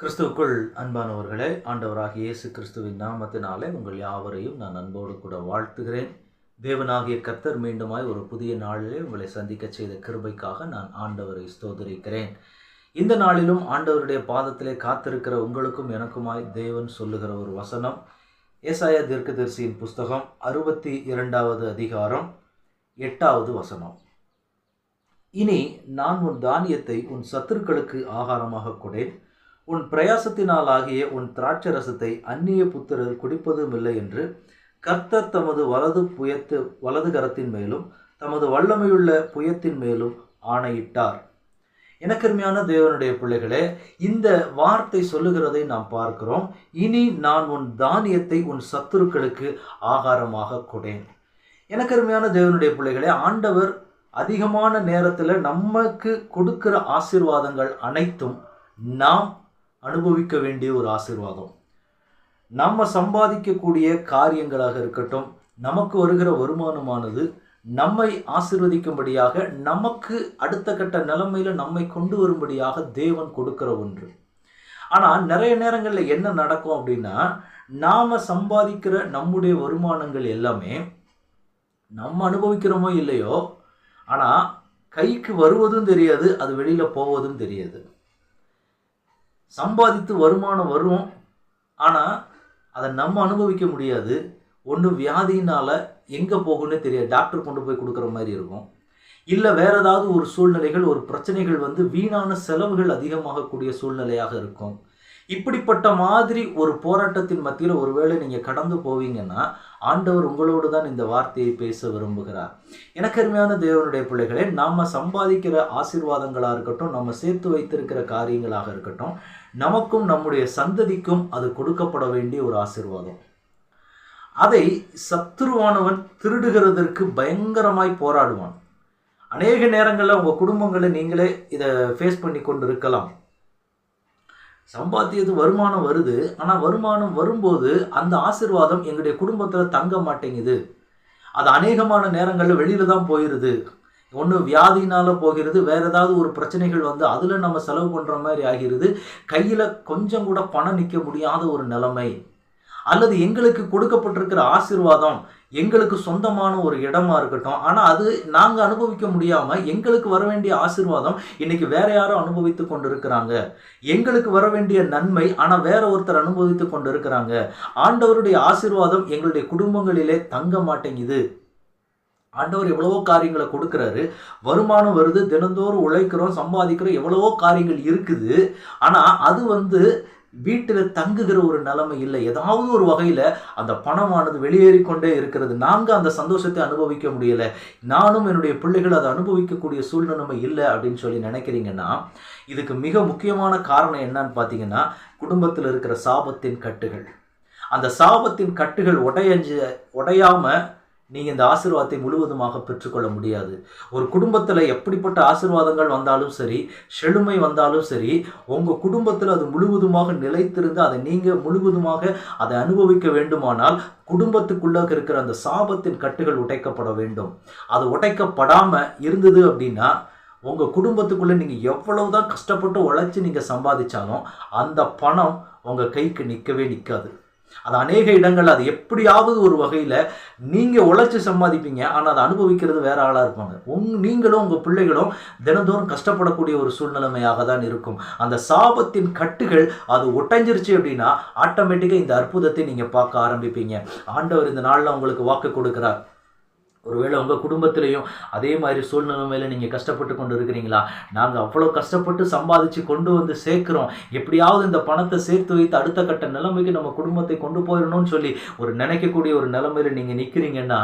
கிறிஸ்துவுக்குள் அன்பானவர்களே ஆண்டவராகிய இயேசு கிறிஸ்துவின் நாமத்தினாலே உங்கள் யாவரையும் நான் அன்போடு கூட வாழ்த்துகிறேன். தேவனாகிய கர்த்தர் மீண்டுமாய் ஒரு புதிய நாளிலே உங்களை சந்திக்க செய்த கிருபைக்காக நான் ஆண்டவரை ஸ்தோதரிக்கிறேன் இந்த நாளிலும் ஆண்டவருடைய பாதத்திலே காத்திருக்கிற உங்களுக்கும் எனக்குமாய் தேவன் சொல்லுகிற ஒரு வசனம். ஏசாய தீர்க்கதரிசியின் புஸ்தகம் அறுபத்தி இரண்டாவது அதிகாரம் எட்டாவது வசனம். இனி நான் உன் தானியத்தை உன் சத்துருக்களுக்கு ஆகாரமாக கொடேன். உன் பிரயாசத்தினாலாகிய உன் திராட்சரசத்தை அந்நிய புத்திரர் குடிப்பதும் இல்லை என்று கர்த்தர் தமது வலது புயத்து வலது கரத்தின் மேலும் தமது வல்லமையுள்ள புயத்தின் மேலும் ஆணையிட்டார். எனக்கருமையான தேவனுடைய பிள்ளைகளே இந்த வார்த்தை சொல்லுகிறதை நாம் பார்க்கிறோம். இனி நான் உன் தானியத்தை உன் சத்துருக்களுக்கு ஆகாரமாக கொடேன். எனக்கருமையான தேவனுடைய பிள்ளைகளே ஆண்டவர் அதிகமான நேரத்தில் நமக்கு கொடுக்கிற ஆசீர்வாதங்கள் அனைத்தும் நாம் அனுபவிக்க வேண்டிய ஒரு ஆசீர்வாதம். நம்ம சம்பாதிக்கக்கூடிய காரியங்களாக இருக்கட்டும் நமக்கு வருகிற வருமானமானது நம்மை ஆசிர்வதிக்கும்படியாக நமக்கு அடுத்த கட்ட நிலைமையில் நம்மை கொண்டு வரும்படியாக தேவன் கொடுக்கிற ஒன்று. ஆனால் நிறைய நேரங்களில் என்ன நடக்கும் அப்படின்னா நாம் சம்பாதிக்கிற நம்முடைய வருமானங்கள் எல்லாமே நம்ம அனுபவிக்கிறோமோ இல்லையோ ஆனால் கைக்கு வருவதும் தெரியாது அது வெளியில் போவதும் தெரியாது. சம்பாதித்து வருமானம் வரும். ஆனால் அதை நம்ம அனுபவிக்க முடியாது. ஒன்று வியாதியினால் எங்கே போகும்னே தெரியாது. டாக்டர் கொண்டு போய் கொடுக்குற மாதிரி இருக்கும். இல்லை வேறு ஏதாவது ஒரு சூழ்நிலைகள் ஒரு பிரச்சனைகள் வந்து வீணான செலவுகள் அதிகமாகக்கூடிய சூழ்நிலையாக இருக்கும். இப்படிப்பட்ட மாதிரி ஒரு போராட்டத்தின் மத்தியில் ஒருவேளை நீங்கள் கடந்து போவீங்கன்னா ஆண்டவர் உங்களோடு தான் இந்த வார்த்தையை பேச விரும்புகிறார். எனக்கு அருமையான தேவனுடைய பிள்ளைகளே நாம் சம்பாதிக்கிற ஆசீர்வாதங்களாக இருக்கட்டும் நம்ம சேர்த்து வைத்திருக்கிற காரியங்களாக இருக்கட்டும் நமக்கும் நம்முடைய சந்ததிக்கும் அது கொடுக்கப்பட வேண்டிய ஒரு ஆசீர்வாதம். அதை சத்துருவானவன் திருடுகிறதற்கு பயங்கரமாய் போராடுவான். அநேக நேரங்களில் உங்கள் குடும்பங்களை நீங்களே இதை ஃபேஸ் பண்ணி கொண்டு இருக்கலாம் சம்பாத்தியது வருமானம் வருது. ஆனால் வருமானம் வரும்போது அந்த ஆசிர்வாதம் எங்களுடைய குடும்பத்தில் தங்க மாட்டேங்குது. அது அநேகமான நேரங்களில் வெளியில் தான் போயிடுது ஒன்று வியாதினால போகிறது வேறு ஏதாவது ஒரு பிரச்சனைகள் வந்து அதில் நம்ம செலவு பண்ணுற மாதிரி ஆகிறது கையில் கொஞ்சம் கூட பணம் நிற்க முடியாத ஒரு நிலைமை. அல்லது எங்களுக்கு கொடுக்கப்பட்டிருக்கிற ஆசிர்வாதம் எங்களுக்கு சொந்தமான ஒரு இடமா இருக்கட்டும். ஆனால் அது நாங்கள் அனுபவிக்க முடியாமல் எங்களுக்கு வர வேண்டிய ஆசிர்வாதம் இன்னைக்கு வேற யாரும் அனுபவித்து கொண்டு இருக்கிறாங்க எங்களுக்கு வர வேண்டிய நன்மை ஆனால் வேற ஒருத்தர் அனுபவித்து கொண்டு இருக்கிறாங்க ஆண்டவருடைய ஆசிர்வாதம் எங்களுடைய குடும்பங்களிலே தங்க மாட்டேங்குது. ஆண்டவர் எவ்வளவோ காரியங்களை கொடுக்குறாரு. வருமானம் வருது தினந்தோறும் உழைக்கிறோம் சம்பாதிக்கிறோம் எவ்வளவோ காரியங்கள் இருக்குது. ஆனால் அது வந்து வீட்டில் தங்குகிற ஒரு நிலைமை இல்லை. ஏதாவது ஒரு வகையில் அந்த பணமானது வெளியேறிக்கொண்டே இருக்கிறது. நாங்கள் அந்த சந்தோஷத்தை அனுபவிக்க முடியலை. நானும் என்னுடைய பிள்ளைகள் அதை அனுபவிக்கக்கூடிய சூழ்நிலைமை இல்லை அப்படின்னு சொல்லி நினைக்கிறீங்கன்னா இதுக்கு மிக முக்கியமான காரணம் என்னன்னு பார்த்தீங்கன்னா குடும்பத்தில் இருக்கிற சாபத்தின் கட்டுகள். அந்த சாபத்தின் கட்டுகள் உடையஞ்ச உடையாமல் நீங்கள் இந்த ஆசீர்வாதத்தை முழுவதுமாக பெற்றுக்கொள்ள முடியாது. ஒரு குடும்பத்தில் எப்படிப்பட்ட ஆசீர்வாதங்கள் வந்தாலும் சரி செழுமை வந்தாலும் சரி உங்கள் குடும்பத்தில் அது முழுவதுமாக நிலைத்திருந்து அதை நீங்கள் முழுவதுமாக அதை அனுபவிக்க வேண்டுமானால் குடும்பத்துக்குள்ளாக இருக்கிற அந்த சாபத்தின் கட்டுகள் உடைக்கப்பட வேண்டும். அது உடைக்கப்படாமல் இருந்தது அப்படின்னா உங்கள் குடும்பத்துக்குள்ளே நீங்கள் எவ்வளவு தான் கஷ்டப்பட்டு உழைச்சி நீங்கள் சம்பாதிச்சாலும் அந்த பணம் உங்கள் கைக்கு நிற்கவே நிற்காது அது அநேக இடங்கள் அது எப்படியாவது ஒரு வகையில் நீங்கள் உழைச்சி சம்பாதிப்பீங்க. ஆனால் அதை அனுபவிக்கிறது வேற ஆளாக இருப்பாங்க. உங் நீங்களும் உங்கள் பிள்ளைகளும் தினந்தோறும் கஷ்டப்படக்கூடிய ஒரு சூழ்நிலைமையாக தான் இருக்கும். அந்த சாபத்தின் கட்டுகள் அது ஒட்டஞ்சிருச்சு அப்படின்னா ஆட்டோமேட்டிக்காக இந்த அற்புதத்தை நீங்கள் பார்க்க ஆரம்பிப்பீங்க. ஆண்டவர் இந்த நாளில் உங்களுக்கு வாக்கு கொடுக்குறார். ஒருவேளை உங்கள் குடும்பத்திலையும் அதே மாதிரி சூழ்நிலைமையில் நீங்கள் கஷ்டப்பட்டு கொண்டு இருக்கிறீங்களா நாங்கள் அவ்வளோ கஷ்டப்பட்டு சம்பாதிச்சு கொண்டு வந்து சேர்க்குறோம். எப்படியாவது இந்த பணத்தை சேர்த்து வைத்து அடுத்த கட்ட நிலைமைக்கு நம்ம குடும்பத்தை கொண்டு போயிடணும்னு சொல்லி ஒரு நினைக்கக்கூடிய ஒரு நிலைமையில் நீங்கள் நிற்கிறீங்கன்னா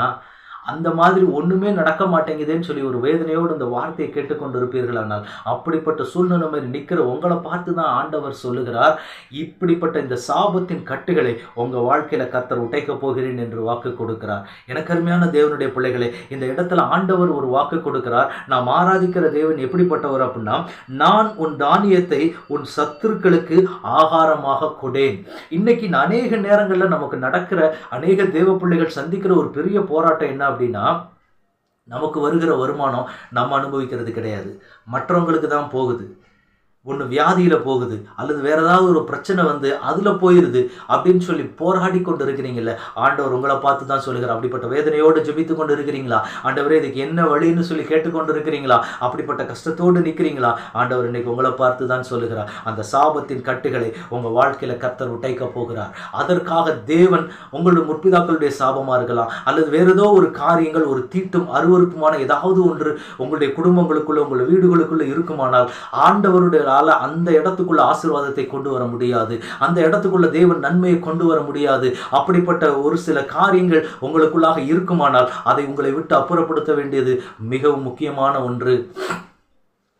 அந்த மாதிரி ஒன்றுமே நடக்க மாட்டேங்குதுன்னு சொல்லி ஒரு வேதனையோடு இந்த வார்த்தையை கேட்டுக்கொண்டு இருப்பீர்களானால் அப்படிப்பட்ட சூழ்நிலை மாதிரி நிற்கிற உங்களை பார்த்து தான் ஆண்டவர் சொல்லுகிறார் இப்படிப்பட்ட இந்த சாபத்தின் கட்டுகளை உங்கள் வாழ்க்கையில் கர்த்தர் உடைக்கப் போகிறேன் என்று வாக்கு கொடுக்கிறார். எனக்கு அருமையான தேவனுடைய பிள்ளைகளே இந்த இடத்துல ஆண்டவர் ஒரு வாக்கு கொடுக்கிறார் நாம் ஆராதிக்கிற தேவன் எப்படிப்பட்டவர் அப்படின்னா நான் உன் தானியத்தை உன் சத்துருக்களுக்கு ஆகாரமாக கொடேன். இன்னைக்கு அநேக நேரங்களில் நமக்கு நடக்கிற அநேக தேவ பிள்ளைகள் சந்திக்கிற ஒரு பெரிய போராட்டம் என்ன அப்படின்னா நமக்கு வருகிற வருமானம் நம்ம அனுபவிக்கிறது கிடையாது. மற்றவங்களுக்கு தான் போகுது. ஒன்று வியாதியில் போகுது அல்லது வேறு ஏதாவது ஒரு பிரச்சனை வந்து அதில் போயிடுது அப்படின்னு சொல்லி போராடி கொண்டு இருக்கிறீங்கல்ல ஆண்டவர் உங்களை பார்த்து தான் சொல்லுகிறார். அப்படிப்பட்ட வேதனையோடு ஜெபித்து கொண்டு இருக்கிறீங்களா ஆண்டவரே இதுக்கு என்ன வழின்னு சொல்லி கேட்டுக்கொண்டு இருக்கிறீங்களா அப்படிப்பட்ட கஷ்டத்தோடு நிற்கிறீங்களா ஆண்டவர் இன்னைக்கு உங்களை பார்த்து தான் சொல்லுகிறார். அந்த சாபத்தின் கட்டுகளை உங்கள் வாழ்க்கையில் கத்தர் உடைக்க போகிறார். அதற்காக தேவன் உங்களுடைய முற்பிதாக்களுடைய சாபமாக இருக்கலாம் அல்லது வேறு ஏதோ ஒரு காரியங்கள் ஒரு தீட்டும் அருவருப்புமான ஏதாவது ஒன்று உங்களுடைய குடும்பங்களுக்குள்ள உங்களுடைய வீடுகளுக்குள்ள இருக்குமானால் ஆண்டவருடைய ஆல அந்த இடத்துக்குள்ள ஆசீர்வாதத்தை கொண்டு வர முடியாது. அந்த இடத்துக்குள்ள தேவன் நன்மையை கொண்டு வர முடியாது. அப்படிப்பட்ட ஒரு சில காரியங்கள் உங்களுக்குள்ளாக இருக்குமானால் அதை உங்களை விட்டு அப்புறப்படுத்த வேண்டியது மிகவும் முக்கியமான ஒன்று.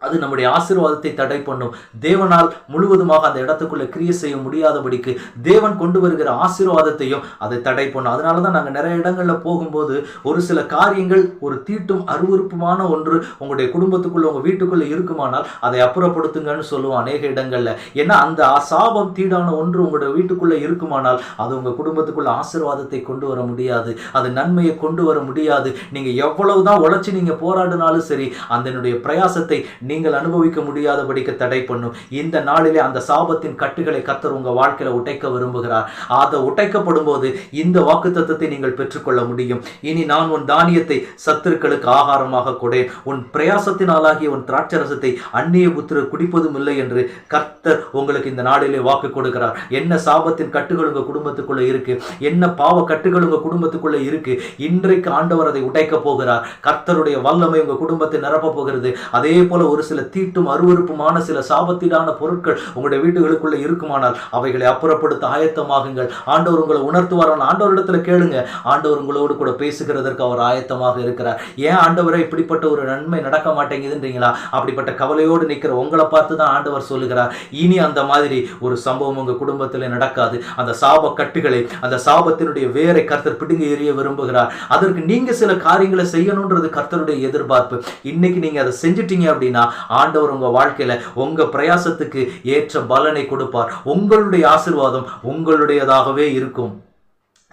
அது நம்முடைய ஆசீர்வாதத்தை தடை பண்ணும். தேவனால் முழுவதுமாக அந்த இடத்துக்குள்ளே கிரியை செய்ய முடியாதபடிக்கு தேவன் கொண்டு வருகிற ஆசீர்வாதத்தையும் அதை தடை பண்ணும். அதனால தான் நாங்கள் நிறைய இடங்களில் போகும்போது ஒரு சில காரியங்கள் ஒரு தீட்டும் அருவருப்புமான ஒன்று உங்களுடைய குடும்பத்துக்குள்ளே உங்கள் வீட்டுக்குள்ளே இருக்குமானால் அதை அப்புறப்படுத்துங்கன்னு சொல்லுவோம் அநேக இடங்களில். ஏன்னா அந்த சாபம் தீடான ஒன்று உங்களுடைய வீட்டுக்குள்ளே இருக்குமானால் அது உங்கள் குடும்பத்துக்குள்ள ஆசீர்வாதத்தை கொண்டு வர முடியாது. அது நன்மையை கொண்டு வர முடியாது. நீங்கள் எவ்வளவுதான் உழைச்சி நீங்கள் போராடினாலும் சரி அதனுடைய பிரயாசத்தை நீங்கள் அனுபவிக்க முடியாதபடிக்கு தடை பண்ணும் இந்த நாளிலே அந்த சாபத்தின் கட்டுகளை கத்தர் உங்க வாழ்க்கையில உடைக்க விரும்புகிறார். அதை உடைக்கப்படும் போது இந்த வாக்குத்தத்தத்தை நீங்கள் பெற்றுக்கொள்ள முடியும். இனி நான் உன் தானியத்தை சத்துருக்களுக்கு ஆகாரமாக கொடேன். உன் பிரயாசத்தினாலாகிய உன் திராட்சரசத்தை அந்நிய புத்திரர் குடிப்பதும் இல்லை என்று கர்த்தர் உங்களுக்கு இந்த நாளிலே வாக்கு கொடுக்கிறார். என்ன சாபத்தின் கட்டுகள் உங்கள் குடும்பத்துக்குள்ள இருக்கு? என்ன பாவ கட்டுகள் உங்கள் குடும்பத்துக்குள்ள இருக்கு? இன்றைக்கு ஆண்டவர் அதை உடைக்க போகிறார். கர்த்தருடைய வல்லமை உங்க குடும்பத்தை நிரப்ப போகிறது. அதே போல ஒரு சில தீட்டும் அருவருப்புமான சில சாபத்தீடான பொருட்கள் உங்களுடைய வீடுகளுக்குள்ளே இருக்குமானால் அவைகளை அப்புறப்படுத்த ஆயத்தமாகுங்கள். ஆண்டவர் உங்களை உணர்த்துவாரான ஆண்டவரிடத்துல கேளுங்க. ஆண்டவர் உங்களோடு கூட பேசுகிறதற்கு அவர் ஆயத்தமாக இருக்கிறார். ஏன் ஆண்டவரை இப்படிப்பட்ட ஒரு நன்மை நடக்க மாட்டேங்குதுன்றீங்களா? அப்படிப்பட்ட கவலையோடு நிற்கிற உங்களை பார்த்து தான் ஆண்டவர் சொல்லுகிறார். இனி அந்த மாதிரி ஒரு சம்பவம் உங்கள் குடும்பத்தில் நடக்காது. அந்த சாப கட்டுகளை அந்த சாபத்தினுடைய வேரை கர்த்தர் பிடுங்கி எறிய விரும்புகிறார். அதற்கு நீங்கள் சில காரியங்களை செய்யணுன்றது கர்த்தருடைய எதிர்பார்ப்பு. இன்னைக்கு நீங்கள் அதை செஞ்சிட்டீங்க அப்படின்னா ஆண்டவர் உங்க வாழ்க்கையில் உங்க பிரயாசத்துக்கு ஏற்ற பலனை கொடுப்பார். உங்களுடைய ஆசீர்வாதம் உங்களுடையதாகவே இருக்கும்.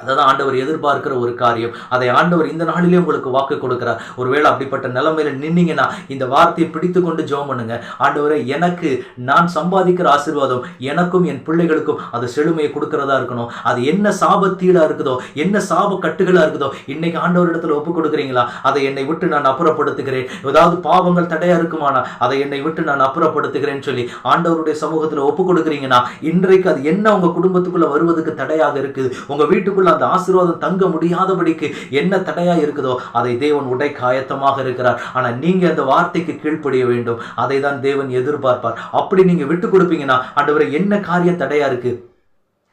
அதை தான் ஆண்டவர் எதிர்பார்க்கிற ஒரு காரியம். அதை ஆண்டவர் இந்த நாளிலே உங்களுக்கு வாக்கு கொடுக்கிறார். ஒருவேளை அப்படிப்பட்ட நிலைமையில நின்னீங்கன்னா இந்த வார்த்தையை பிடித்து கொண்டு ஜோம் பண்ணுங்க. ஆண்டவரே எனக்கு நான் சம்பாதிக்கிற ஆசீர்வாதம் எனக்கும் என் பிள்ளைகளுக்கும் அது செழுமையை கொடுக்கறதா இருக்கணும். அது என்ன சாபத்தீடா இருக்குதோ என்ன சாப கட்டுகளா இருக்குதோ இன்னைக்கு ஆண்டவர் இடத்துல ஒப்பு கொடுக்குறீங்களா? அதை என்னை விட்டு நான் அப்புறப்படுத்துகிறேன். ஏதாவது பாவங்கள் தடையா இருக்குமானா அதை என்னை விட்டு நான் அப்புறப்படுத்துகிறேன்னு சொல்லி ஆண்டவருடைய சமூகத்தில் ஒப்பு கொடுக்குறீங்கன்னா இன்றைக்கு அது என்ன உங்க குடும்பத்துக்குள்ள வருவதற்கு தடையாக இருக்குது? உங்க வீட்டுக்குள்ள அந்த ஆசீர்வாதம் தங்க முடியாதபடிக்கு என்ன தடையா இருக்குதோ அதை தேவன் உடைக்க ஆயத்தமாக இருக்கிறார். ஆனா நீங்க அந்த வார்த்தைக்கு கீழ்ப்படிய வேண்டும். அதை தான் தேவன் எதிர்பார்ப்பார். அப்படி நீங்க விட்டு கொடுப்பீங்கன்னா ஆண்டவரை என்ன காரிய தடையா இருக்கு?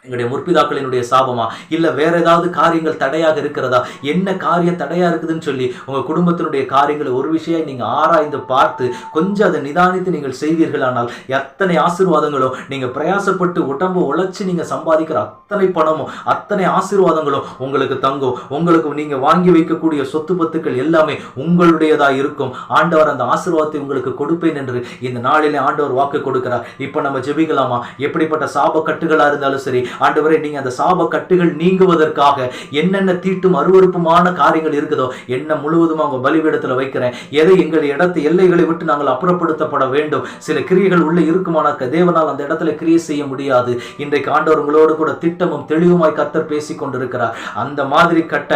எங்களுடைய முற்பிதாக்களினுடைய சாபமா? இல்ல வேற ஏதாவது காரியங்கள் தடையாக இருக்கிறதா? என்ன காரியம் தடையா இருக்குதுன்னு சொல்லி உங்க குடும்பத்தினுடைய காரியங்களை ஒரு விஷயம் நீங்க ஆராய்ந்து பார்த்து கொஞ்சம் அதை நிதானித்து நீங்கள் செய்வீர்களானால் எத்தனை ஆசீர்வாதங்களும் நீங்க பிரயாசப்பட்டு உடம்பு உழைச்சி நீங்க சம்பாதிக்கிற அத்தனை பணமும் அத்தனை ஆசீர்வாதங்களும் உங்களுக்கு தங்கும். உங்களுக்கு நீங்க வாங்கி வைக்கக்கூடிய சொத்து பத்துக்கள் எல்லாமே உங்களுடையதா இருக்கும். ஆண்டவர் அந்த ஆசீர்வாதத்தை உங்களுக்கு கொடுப்பேன் என்று இந்த நாளிலே ஆண்டவர் வாக்கு கொடுக்கிறார். இப்ப நம்ம ஜெபிக்கலாமா? எப்படிப்பட்ட சாப கட்டுகளா இருந்தாலும் சரி ஆண்டவரே நீங்க அந்த சாப கட்டுகள் நீங்குவதற்காக என்னென்ன தீட்டும் அருவருப்புமான காரியங்கள் இருக்குதோ என்ன முழுவதும் அவங்க பலிபீடத்துல வைக்கிறேன். எதை எங்கள் இடத்து எல்லைகளை விட்டு நாங்கள் அப்புறப்படுத்தப்பட வேண்டும்? சில கிரியைகள் உள்ள இருக்குமானாக்க தேவனால் அந்த இடத்துல கிரியை செய்ய முடியாது. இன்றைக்கு ஆண்டவர் உங்களோடு கூட திட்டமும் தெளிவுமாய் கத்தர் பேசி கொண்டிருக்கிறார். அந்த மாதிரி கட்ட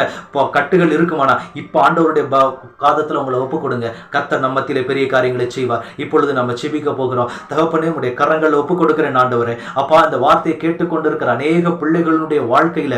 கட்டுகள் இருக்குமானா இப்ப ஆண்டவருடைய காதத்தில் காதத்துல உங்களை ஒப்பு கொடுங்க. கர்த்தர் நம்மத்திலே பெரிய காரியங்களை செய்வார். இப்பொழுது நம்ம செபிக்க போகிறோம். தகப்பனே உடைய கரங்களில் ஒப்பு கொடுக்கிறேன் ஆண்டவரே. அப்பா இந்த வார்த்தையை கேட்டுக்கொண்டிருக்கிற அநேக பிள்ளைகளுடைய வாழ்க்கையில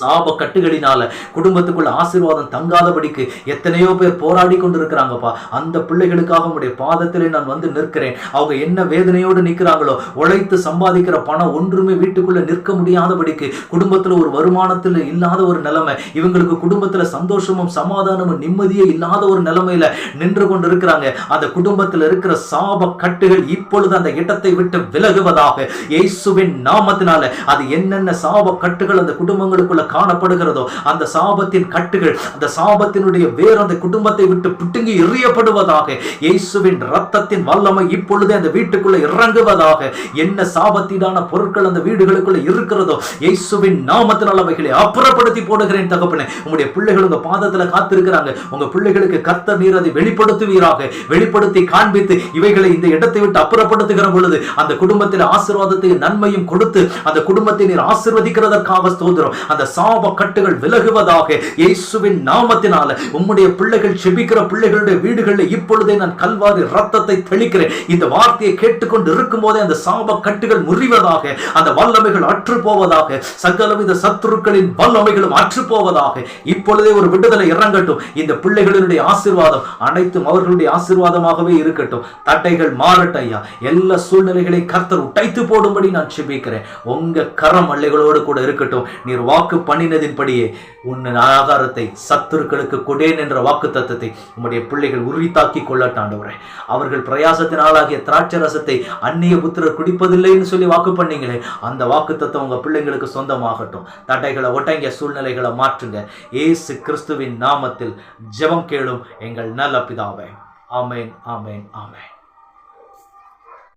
சாப கட்டுகளினால குடும்பத்துக்குள்ள ஆசீர்வாதம் தங்காதபடிக்கு எத்தனையோ பேர் போராடி கொண்டிருக்கிறாங்கப்பா. அந்த பிள்ளைகளுக்காக உடைய பாதத்திலே நான் வந்து நிற்கிறேன். அவங்க என்ன வேதனையோடு நிற்கிறாங்களோ உழைத்து சம்பாதிக்கிற பணம் ஒன்றுமே வீட்டுக்குள்ள நிற்க முடியாதபடிக்கு குடும்பத்துல ஒரு வருமானத்துல இல்லாத ஒரு நிலைமை இவங்களுக்கு குடும்பத்துல சந்தோஷமும் சமாதானமும் நிம்மதியே இல்லாத ஒரு நிலைமையில நின்று கொண்டிருக்கிறாங்க. அந்த குடும்பத்துல இருக்கிற சாப கட்டுகள் இப்பொழுது அந்த இடத்தை விட்டு விலகுவதாக இயேசுவின் நாமத்தினால அது என்னென்ன சாப கட்டுகள் அந்த குடும்பங்களுக்குள்ள காணப்படுகிறதோ அந்த சாபத்தின் கட்டுகள் அந்த சாபத்தினுடைய வேர் அந்த குடும்பத்தை விட்டு பிட்டுங்கி எறியப்படுவதாக இயேசுவின் ரத்தத்தின் வல்லமை இப்பொழுதே அந்த வீட்டுக்குள்ள இறங்குவதாக என்ன சாபத்தீடான பொருட்கள் அந்த வீடுகளுக்குள்ள இருக்கிறதோ இயேசுவின் நாமத்தினால் அவைகளை அப்புறப்படுத்தி போடுகிறேன் தகப்பனே. உங்களுடைய பிள்ளைகள் உங்க பாதத்தில் காத்திருக்கிறாங்க. உங்க பிள்ளைகளுக்கு கத்த நீர் அதை வெளிப்படுத்துவீராக வெளிப்படுத்தி காண்பித்து இவைகளை இந்த இடத்தை விட்டு அப்புறப்படுத்துகிற பொழுது அந்த குடும்பத்தில் ஆசீர்வாதத்தையும் நன்மையும் கொடுத்து அந்த குடும்பத்தை நீர் ஆசிர்வதிக்கிறதற்காக ஸ்தோதிரம் அந்த சாப கட்டுகள் விலகுவதாக இயேசுவின் நாமத்தினால உம்முடைய பிள்ளைகள் செபிக்கிற பிள்ளைகளுடைய வீடுகளில் இப்பொழுதே நான் கல்வாரி ரத்தத்தை தெளிக்கிறேன். இந்த வார்த்தையை கேட்டுக்கொண்டு இருக்கும் போதே அந்த சாப கட்டுகள் முறிவதாக அந்த வல்லமைகள் அற்று போவதாக சகலவித சத்துருக்களின் வல்லமைகளும் அற்று போவதாக இப்பொழுதே ஒரு விடுதலை இறங்கட்டும். இந்த பிள்ளைகளினுடைய ஆசிர்வாதம் அனைத்தும் அவர்களுடைய ஆசிர்வாதமாகவே இருக்கட்டும். தட்டைகள் மாறட்டும் ஐயா. எல்லா சூழ்நிலைகளை கர்த்தர் உடைத்து போடும்படி நான் செபிக்கிறேன். உங்க கரம் அல்லைகளோடு கூட இருக்கட்டும். நீர் வாக்கு பண்ணினதின்படியே உன் ஆகாரத்தை சத்துருக்களுக்கு கொடேன் என்ற வாக்கு தத்துவத்தை உம்முடைய பிள்ளைகள் உறுதித்தாக்கி கொள்ளட்டாண்டவரே அவர்கள் பிரயாசத்தினாலாகிய திராட்சை ரசத்தை அந்நிய புத்திரர் குடிப்பதில்லைன்னு சொல்லி வாக்கு பண்ணீங்களே அந்த வாக்கு தத்துவம் உங்க பிள்ளைங்களுக்கு சொந்தமாகட்டும். தட்டைகளை ஒட்டங்கிய சூழ்நிலைகளை மாற்றுங்க. ஏசு கிறிஸ்துவின் நாமத்தில் ஜெபம் கேளும் எங்கள் நல்ல பிதாவே. ஆமேன் ஆமேன் ஆமேன்.